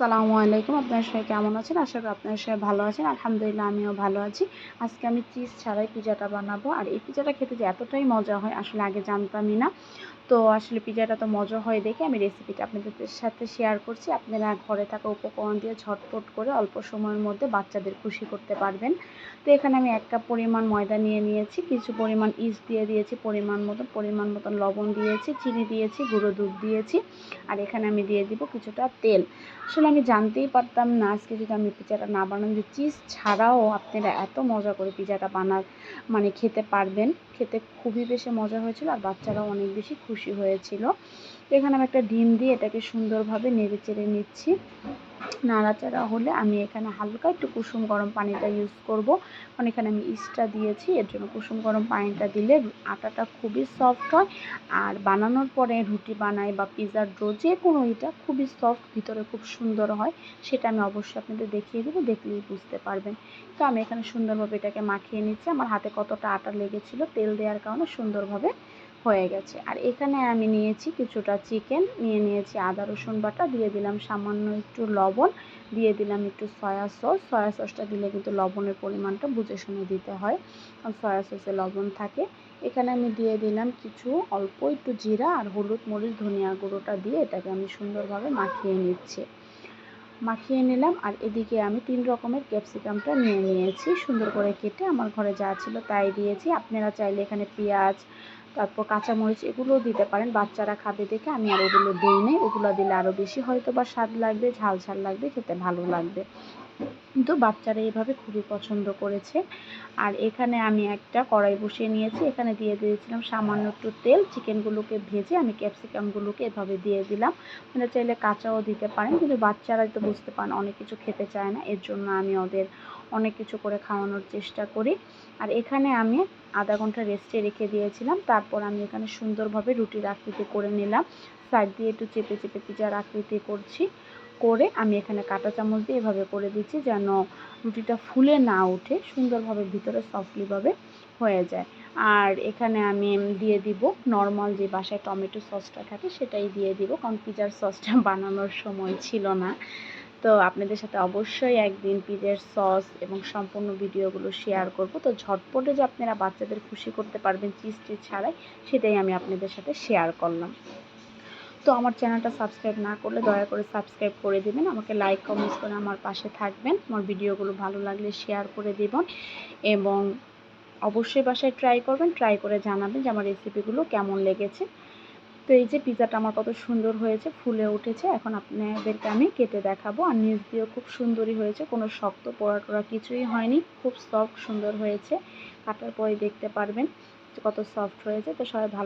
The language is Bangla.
আসসালামু আলাইকুম। আপনার সবাই কেমন আছেন? আশা করি আপনার সবাই ভালো আছেন। আলহামদুলিল্লাহ, আমিও ভালো আছি। আজকে আমি চিজ ছাড়াই পিজাটা বানাবো। আর এই পিজাটা খেতে যে এতটাই মজা হয়, আসলে আগে জানতামই না। তো আসলে পিজাটা তো মজা হয় দেখে আমি রেসিপিটা আপনাদের সাথে শেয়ার করছি। আপনারা ঘরে থাকা উপকরণ দিয়ে ঝটপট করে অল্প সময়ের মধ্যে বাচ্চাদের খুশি করতে পারবেন। তো এখানে আমি এক কাপ পরিমাণ ময়দা নিয়ে নিয়েছি, কিছু পরিমাণ ইস্ট দিয়ে দিয়েছি, পরিমাণ মতন পরিমাণ মতন লবণ দিয়েছি, চিনি দিয়েছি, গুঁড়ো দুধ দিয়েছি আর এখানে আমি দিয়ে দিব কিছুটা তেল। আসলে আমি জানতেই পারতাম না আজকে যদি আমি পিজাটা না বানান যে চিজ ছাড়াও আপনারা এত মজা করে পিজাটা বানার মানে খেতে পারবেন। খেতে খুবই বেশি মজা হয়েছিল আর বাচ্চারাও অনেক বেশি খুশি হয়েছিল। এখানে আমি একটা ডিম দিয়ে এটাকে সুন্দরভাবে নেড়ে চেড়ে নিচ্ছি। নাড়াচাড়া হলে আমি এখানে হালকা একটু কুসুম গরম পানিটা ইউজ করব। কারণ এখানে আমি ইস্টটা দিয়েছি, এর জন্য কুসুম গরম পানিটা দিলে আটাটা খুবই সফট হয়। আর বানানোর পরে রুটি বানাই বা পিৎজার ডো যে কোনো এটা খুবই সফট ভিতরে খুব সুন্দর হয়। সেটা আমি অবশ্যই আপনাদের দেখিয়ে দেবো, দেখলেই বুঝতে পারবেন। তো আমি এখানে সুন্দরভাবে এটাকে মাখিয়ে নিচ্ছি। আমার হাতে কতটা আটা লেগেছিল তেল দেওয়ার কারণে সুন্দরভাবে হয়ে গেছে। আর এখানে আমি নিয়েছি কিছুটা চিকেন, নিয়ে নিয়েছি আদা, রসুন বাটা, দিয়ে দিলাম সামান্য একটু লবণ, দিয়ে দিলাম একটু সয়া সস। সয়া সসটা দিলে কিন্তু লবণের পরিমাণটা বুঝে শুনে দিতে হয়, কারণ সয়া সসে লবণ থাকে। এখানে আমি দিয়ে দিলাম কিছু অল্প একটু জিরা আর হলুদ, মরিচ, ধনিয়া গুঁড়োটা দিয়ে এটাকে আমি সুন্দরভাবে মাখিয়ে নিচ্ছি। মাখিয়ে নিলাম আর এদিকে আমি তিন রকমের ক্যাপসিকামটা নিয়ে নিয়েছি। সুন্দর করে কেটে আমার ঘরে যা ছিল তাই দিয়েছি। আপনারা চাইলে এখানে পেঁয়াজ তারপর কাঁচামরিচ এগুলোও দিতে পারেন। বাচ্চারা খাবে দেখে আমি আর ওগুলো দিই নি ওগুলো দিলে আরও বেশি হয়তো বা স্বাদ লাগবে, ঝাল ঝাল লাগবে, খেতে ভালো লাগবে। কিন্তু বাচ্চারা এভাবে খুবই পছন্দ করেছে। আর এখানে আমি একটা কড়াই বসিয়ে নিয়েছি। এখানে দিয়ে দিয়েছিলাম সামান্য একটু তেল। চিকেনগুলোকে ভেজে আমি ক্যাপসিকামগুলোকে এভাবে দিয়ে দিলাম। মানে চাইলে কাঁচাও দিতে পারেন, কিন্তু বাচ্চারাই তো বুঝতে পারেন, অনেক কিছু খেতে চায় না। এর জন্য আমি ওদের অনেক কিছু করে খাওয়ানোর চেষ্টা করি। আর এখানে আমি আধা ঘণ্টা রেস্টে রেখে দিয়েছিলাম। তারপর আমি এখানে সুন্দরভাবে রুটির আকৃতি করে নিলাম। সাইড দিয়ে একটু চেপে চেপে পিজার আকৃতি করছি। করে আমি এখানে কাঁটা চামচ দিয়ে এভাবে করে দিচ্ছি যেন রুটিটা ফুলে না ওঠে, সুন্দরভাবে ভিতরে সফটলিভাবে হয়ে যায়। আর এখানে আমি দিয়ে দিব নর্মাল যে বাসায় টমেটো সসটা থাকে সেটাই দিয়ে দিব, কারণ পিজার সসটা বানানোর সময় ছিল না। তো আপনাদের সাথে অবশ্যই একদিন পিজের সস এবং সম্পূর্ণ ভিডিওগুলো শেয়ার করব। তো ঝটপটে যে আপনারা বাচ্চাদের খুশি করতে পারবেন চিজ টিজ ছাড়াই, সেটাই আমি আপনাদের সাথে শেয়ার করলাম। তো আমার চ্যানেলটা সাবস্ক্রাইব না করলে দয়া করে সাবস্ক্রাইব করে দেবেন। আমাকে লাইক কমেন্টস করে আমার পাশে থাকবেন। আমার ভিডিওগুলো ভালো লাগলে শেয়ার করে দেবেন এবং অবশ্যই বাসায় ট্রাই করবেন। ট্রাই করে জানাবেন যে আমার রেসিপিগুলো কেমন লেগেছে। তো এই যে পিজাটা আমার কত সুন্দর হয়েছে, ফুলে উঠেছে। এখন আপনাদেরকে আমি কেটে দেখাবো। আর নিচ দিয়েও খুব সুন্দরই হয়েছে। কোনো শক্ত পোড়া টোড়া কিছুই হয়নি। খুব সফট সুন্দর হয়েছে। কাটার পরে দেখতে পারবেন কত সফট হয়েছে। তো সবাই ভালো